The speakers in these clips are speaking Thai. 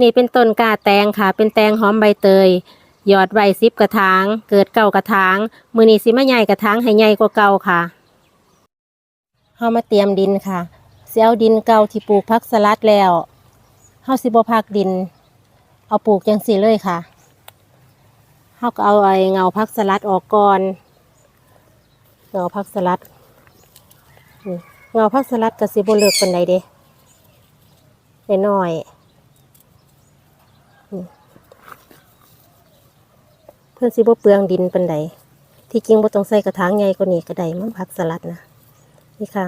นี่เป็นต้นกาแตงค่ะ เป็นแตงหอมใบเตยยอดใบซิบกระถาง เกิดเก่ากระถาง มือนี้สิมาใหญ่กระถางให้ใหญ่กว่าเก่าค่ะเฮามาเตรียมดินค่ะสิเอาดินเก่าที่ปลูกพักสลัดแล้วเฮาสิบ่พักดิน เอาปลูกจังสีเลยค่ะเฮาก็เอาไอ้เงาพักสลัดออกก่อน เงาพักสลัด เงาพักสลัดก็สิบ่เลิกเปานใดเด้น้อยๆนี่เพื่อนสิบ่เปลืองดินปานใดที่จริงบ่ต้องใส่กระถางใหญ่กว่านี้ก็ได้มั้งพักสลัดนะนี่ค่ะ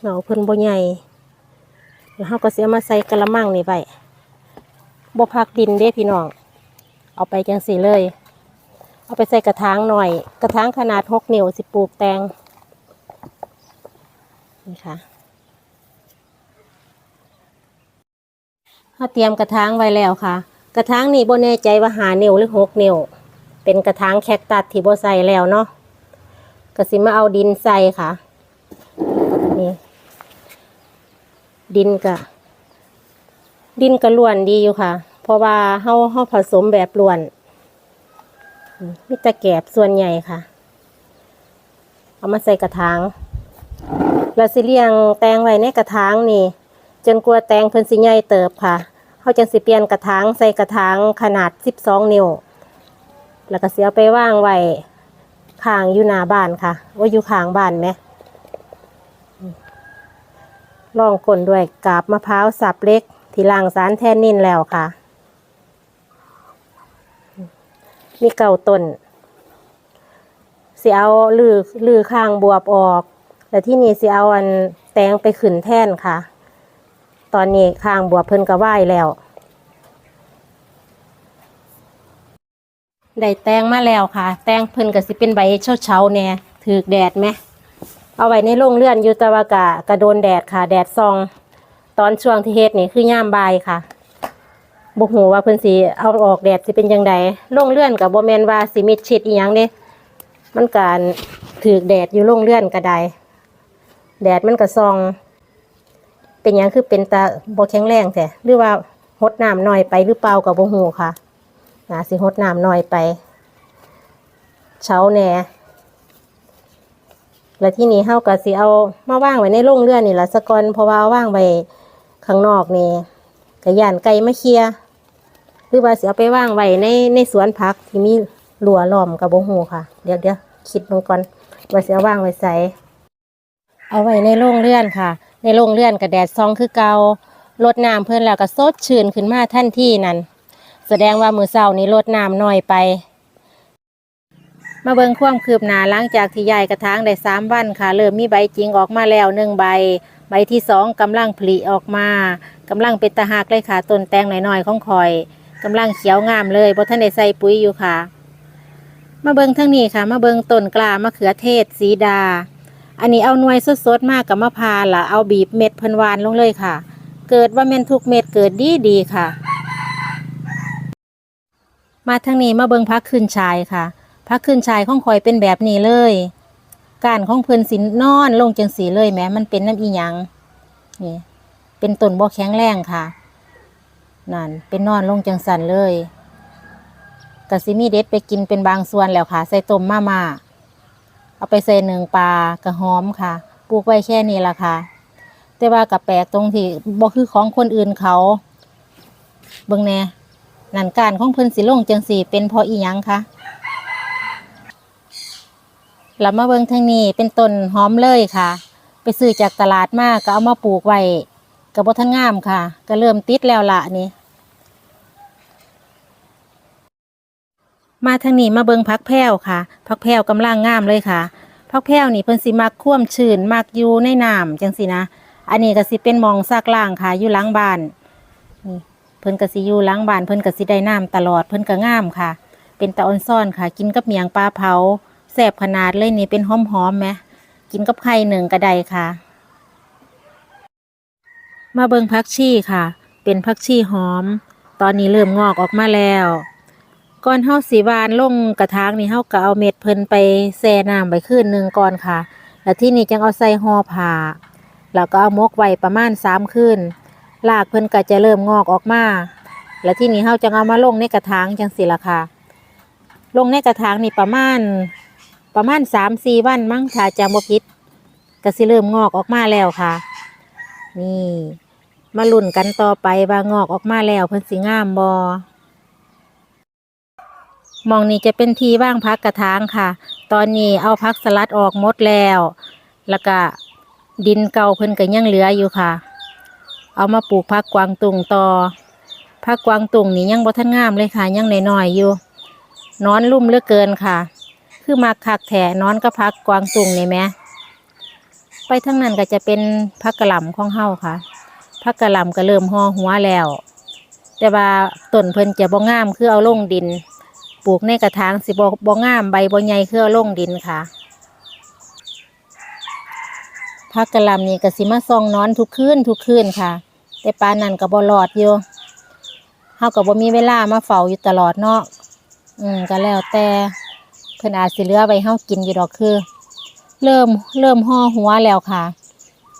เงาเพิ่นบ่ใหญ่แล้วเฮาก็เสิเอามาใส่กะละมังนี่ไว้บ่พักดินเด้พี่น้อง เอาไปจังสีเลย เอาไปใส่กระถางหน่อย กระถางขนาดหกนิ้วสิปลูกแตงนี่ค่ะเราเตรียมกระถางไว้แล้วค่ะ กระถางนี่โบแน่ใจว่าหานิ้วหรือหกนิ้วเป็นกระถางแคคตัสที่โบใส่แล้วเนาะก็สิมาเอาดินใส่ค่ะนี่ดินกะดินกระล้วนดีอยู่ค่ะ เพราะว่าเฮาเฮาผสมแบบล้วนมมีแต่แกบส่วนใหญ่ค่ะ เอามาใส่กระถางเราสิเลี้ยงแตงไว้ในกระถางนี่ จนกลัวแตงเพิ่นสิใหญ่เติบค่ะ เขาจังสิเปลี่ยนกระถางใส่กระถางขนาด 12 นิ้ว แล้วก็เสียไปว่างไว้ข้างอยู่หน้าบ้านค่ะ ว่าอยู่ข้างบ้านไหมล่องก้นด้วยกาบมะพร้าวสับเล็ก ที่ล่างสารแทนนินแล้วค่ะ มีเก่าต้นสิเอาลือลือข้างบวบออก แล้วที่นี่สิเอาอันแตงไปขึ้นแท่นค่ะ ตอนนี้ข้างบวบเพิ่นก็ไหว้แล้ว ได้แตงมาแล้วค่ะ แตงเพิ่นก็สิเป็นใบเช้าเช้าๆแน่ถือแดดไหม เอาไว้ในโรงเลื่อนอยู่ตะวากะกระโดนแดดค่ะ แดดซอง ตอนช่วงที่เฮ็ดนี่คือย่ามบายค่ะบ่ฮู้ว่าเพิ่นสิเอาออกแดดสิเป็นจังไดโรงเลื่อนก็บ่แมนว่าสิมิดชิดอีหยังเด้มันการถือแดดอยู่โรงเลื่อนก็ได้แดดมันก็ซอง เป็นหยังคือเป็นตาบ่แข็งแรงแท้หรือว่าหดน้ำน้อยไปหรือเปล่าก็บ่ฮู้ค่ะนะสิหดน้ำน้อยไปเช้าแหน่แล้วที่นี่เฮาก็สิเอามาว่างไว้ในโรงเรือนนี่ละสะกอนเพราะว่าเอาว่างไว้ข้างนอกนี่ก็ย่านไก่มาเคลียร์หรือว่าสิเอาไปว่างไว้ในในสวนผักที่มีรั้วล้อมกับบ่ฮู้ค่ะ เดี๋ยวเดี๋ยวคิดเบิ่งก่อนว่าสิเอาว่างไว้ใส่เอาไว้ในโรงเรือนค่ะ ในโรงเรือนก็แดดซองคือเก่ารดน้ำเพิ่นแล้วก็สดชื่นขึ้นมาทันทีนั่นแสดงว่ามือเช้านี้รดน้ำน้อยไป มาเบิ่งความคืบหน้าหลังจากที่ย้ายกระถางได้สามวันค่ะ เริ่มมีใบจริงออกมาแล้วหนึ่งใบ ใบที่สองกำลังผลิออกมากำลังเป็นตะหักเลยค่ะต้นแตงหน่อยๆของคอยกำลังเขียวงามเลยบ่ทันได้ใส่ปุ๋ยอยู่ค่ะ มาเบิ่งทั้งนี้ค่ะ มาเบิ่งต้นกล้ามะเขือเทศสีดา อันนี้เอาหน่วยสดๆมากกับมะพร้าวละเอาบีบเม็ดเพิ่นหวานลงเลยค่ะ เกิดว่าแม่นทุกเม็ดเกิดดีดีค่ะ มาทางนี้มาเบิงพักขึ้นชายค่ะพักขึ้นชายของข่อยเป็นแบบนี้เลยการของเพิ่นสินนอนลงจังสีเลยแม้มันเป็นน้ำอีหยังนี่เป็นต้นบ่แข็งแรงค่ะนั่นเป็นนอนลงจังสันเลยกะสิมีเด็ดไปกินเป็นบางส่วนแล้วค่ะ ใส่ต้มมาม่า เอาไปใส่หนึ่งปลากระหอมค่ะ ปลูกไว้แค่นี้ละค่ะ แต่ว่ากระแปลกตรงที่บ่คือของคนอื่นเขาเบิ่งแน่นั่นการของเพิ่นสิลงจังสี่เป็นพราะอีหยังคะแล้วมาเบิ่งทางนี้เป็นต้นหอมเลยค่ะ ไปซื้อจากตลาดมาก็เอามาปลูกไว้ก็บ่ทันงามค่ะ ก็เริ่มติดแล้วละนี่ มาทางนี้มาเบิงพักแพ้วค่ะพักแพ้วกำลังงามเลยค่ะพักแพ้วนี่เพิ่นสิมักคว่ำชื้นมักอยู่ในน้ำจังสินะ อันนี้ก็สิเป็นมองซากล่างค่ะอยู่หลังบ้านนี่เพิ่นก็สิอยู่หลังบ้านเพิ่นก็สิได้น้ำตลอดเพิ่นก็งามค่ะ เป็นตะออนซ่อนค่ะ กินกับเมียงปลาเผาแซ่บขนาดเลยนี่เป็นหอมหอมๆไหมกินกับไข่หนึ่งก็ได้ค่ะ มาเบิงพักชีค่ะ เป็นพักชีหอม ตอนนี้เริ่มงอกออกมาแล้ว ก่อนเฮาสีวานลงกระถางนี่เฮาก็เอาเม็ดเพิ่นไปแช่น้ำไปคืนหนึ่งก่อนค่ะ แล้วที่นี่จังเอาใส่ห่อผ้าแล้วก็เอามกไว้ประมาณสามคืนรากเพิ่นก็จะเริ่มงอกออกมา แล้วที่นี้เฮาจะเอามาลงในกระถางจังสิล่ะค่ะ ลงในกระถางนี่ประมาณประมาณสามสี่วันมั้งถ้าจำบ่ผิดก็สิเริ่มงอกออกมาแล้วค่ะ นี่ มาลุ้นกันต่อไปว่างอกออกมาแล้วเพิ่นสิงามบ่ มองนี้จะเป็นที่ว่างพักกระถางค่ะ ตอนนี้เอาพักสลัดออกหมดแล้ว แล้วก็ดินเก่าเพิ่นก็ยังเหลืออยู่ค่ะ เอามาปลูกพักกวางตุงต่อพักกวางตุงนี่ยังบ่ทันงามเลยค่ะ ยังน้อยๆอยู่นอนลุ่มเหลือเกินค่ะ คือมาคักแถนอนก็พักกวางตุงนี่แหมไปทั้งนั้นก็จะเป็นพักกระหล่ำของเฮาค่ะพักกระหล่ำก็เริ่มห่อหัวแล้ว แต่ว่าต้นเพิ่นจะบ่งามคือเอาลงดิน ลูกในกระถางสิบบ่งามใบบ่ใหญ่คือเอลงดินค่ะพักกระหลำนี่ก็สิมาส่องนอนทุกคืนทุกคืนค่ะ แต่ปลานนั้นก็บ่รอดอยู่เฮาก็บ่มีเวลามาเฝ้าอยู่ตลอดเนาะอืมก็แล้วแต่เพิ่นอาจสิเหลือไว้เฮากินอยู่ดอกคือ เริ่มเริ่มห่อหัวแล้วค่ะ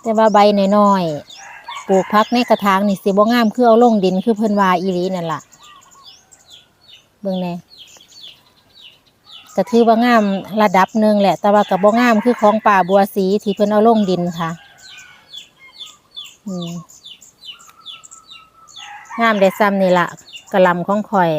แต่ว่าใบน้อยๆปลูกพักในกระถางนี่สิบ่งามคือเอาลงดินคือเพิ่นว่าอีหลีนั่นล่ะเบิ่งแน่ ก็ถือว่างามระดับหนึ่งแหละ แต่ว่าก็บ่งามคือของป่าบัวสีที่เพิ่นเอาลงดินค่ะงามได้ซ้ำนี่ล่ะกระลำของข่อย